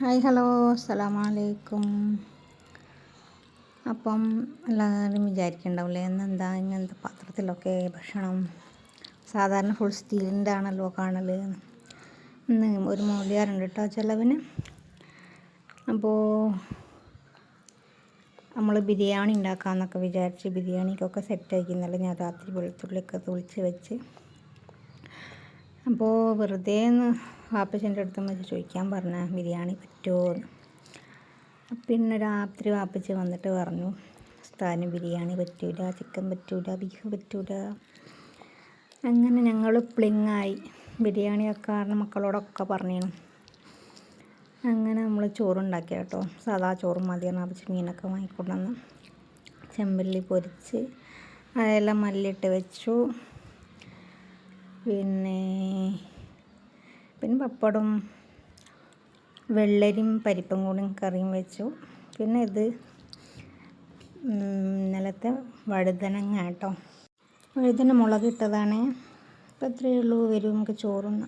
Hi hello. അസ്സലാമലൈക്കും. അപ്പം എല്ലാവരും വിചാരിക്കണ്ടാവില്ലേ എന്നെന്താ ഇങ്ങനത്തെ പാത്രത്തിലൊക്കെ ഭക്ഷണം? സാധാരണ ഫുൾ സ്റ്റീലിന്റെ ആണല്ലോ കാണൽ ഇന്ന് ഒരു മൂല്യാറുണ്ട് കേട്ടോ ചിലവിന്. അപ്പോൾ നമ്മൾ ബിരിയാണി ഉണ്ടാക്കാമെന്നൊക്കെ വിചാരിച്ച് ബിരിയാണിക്കൊക്കെ സെറ്റ് ആയിരിക്കുന്നല്ലോ ഞാൻ രാത്രി വെളുത്തുള്ളിയൊക്കെ തുളിച്ച് വെച്ച്. അപ്പോൾ വെറുതെ ഒന്ന് വാപ്പച്ചന്റെ അടുത്ത് വെച്ച് ചോദിക്കാൻ പറഞ്ഞ ബിരിയാണി പറ്റുമോ എന്ന് പിന്നെ രാത്രി വാപ്പച്ചി വന്നിട്ട് പറഞ്ഞു സ്ഥാനം ബിരിയാണി പറ്റൂല ചിക്കൻ പറ്റൂല ബീഫ് പറ്റൂല. അങ്ങനെ ഞങ്ങൾ പ്ലിങ്ങായി. ബിരിയാണി വെക്കാറുണ്ട് മക്കളോടൊക്കെ പറഞ്ഞു അങ്ങനെ നമ്മൾ ചോറുണ്ടാക്കി കേട്ടോ. സാധാ ചോറും മതിയാണ് വാപ്പച്ചി മീനൊക്കെ വാങ്ങിക്കൊണ്ടുവന്ന് ചെമ്പല്ലി പൊരിച്ച് അതെല്ലാം മല്ലിട്ട് വെച്ചു. പിന്നെ പിന്നെ പപ്പടം വെള്ളരിയും പരിപ്പും കൂടി കറിയും വെച്ചു. പിന്നെ ഇത് ഇന്നലത്തെ വഴുതനങ്ങ കേട്ടോ. വഴുതന മുളകിട്ടതാണ്. ഇപ്പം എത്രയേ ഉള്ളൂ. വരും നമുക്ക് ചോറുന്ന